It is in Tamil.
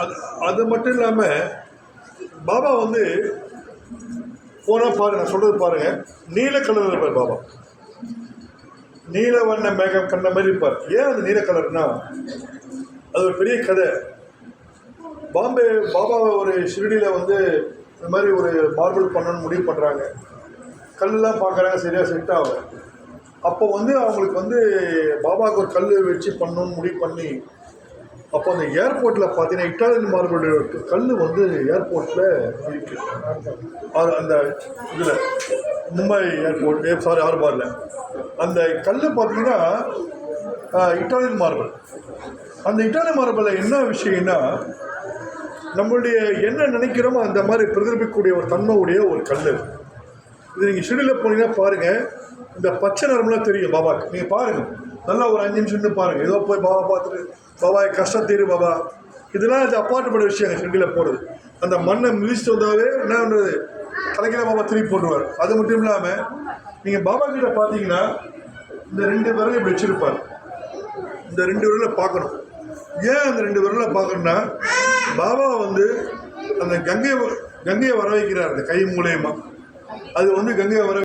அது அது மட்டும் இல்லாமல் பாபா வந்து போனால் பாருங்க நான் சொல்கிறது பாருங்கள் நீல கலரில் இருப்பார் பாபா. நீல வண்ண மேகம் கண்ட மாதிரி இருப்பார். ஏன் அது நீல கலர்னா? அது ஒரு பெரிய கதை. பாம்பே பாபா ஒரு ஷிரடியில் வந்து இந்த மாதிரி ஒரு மார்பிள் பண்ணணும்னு முடிவு பண்ணுறாங்க கல்லாம் பார்க்குறாங்க சரியாக செட் ஆகும் அப்போ வந்து அவங்களுக்கு வந்து பாபாவுக்கு ஒரு கல் வச்சு பண்ணணும்னு முடிவு பண்ணி அப்போ அந்த ஏர்போர்ட்டில் பார்த்தீங்கன்னா இட்டாலியன் மார்பிள் கல் வந்து ஏர்போர்ட்டில் இருக்குது அது அந்த இதில் மும்பை ஏர்போர்ட் சாரி ஆர்பாரில் அந்த கல் பார்த்தீங்கன்னா இட்டாலியன் மார்பிள் அந்த இட்டாலியன் மார்பிளில் என்ன விஷயம்னா நம்மளுடைய என்ன நினைக்கிறோமோ அந்த மாதிரி பிரதிபலிக்கக்கூடிய ஒரு தன்மை உடைய ஒரு கல் இது நீங்கள் ஷெடியூலில் போனீங்கன்னா பாருங்கள் இந்த பச்சை நிறம்லாம் தெரியும் பாபாக்கு. நீங்கள் பாருங்கள் நல்லா ஒரு அஞ்சு நிமிஷம் நின்று பாருங்கள் ஏதோ போய் பாபா பார்த்துட்டு பாபா கஷ்டம் தீரு பாபா. இதெல்லாம் இது அப்பாற்பட்ட விஷயம் ஷெடியூலில் போகிறது அந்த மண்ணை மிதிச்சுட்டு வந்தாவே என்ன பண்ணுறது தலைக்கிற பாபா திருப்பி போட்டுருவார். அது மட்டும் இல்லாமல் நீங்கள் பாபா கிட்ட பார்த்தீங்கன்னா இந்த ரெண்டு விரலும் இப்படி வச்சுருப்பார். இந்த ரெண்டு விரலை பார்க்கணும். ஏன் அந்த ரெண்டு விரலை பார்க்கணும்னா பாபா வந்து அந்த கங்கையை கங்கையை வர வைக்கிறார் அந்த கை மூலயமா. அது வந்து கங்கையை வர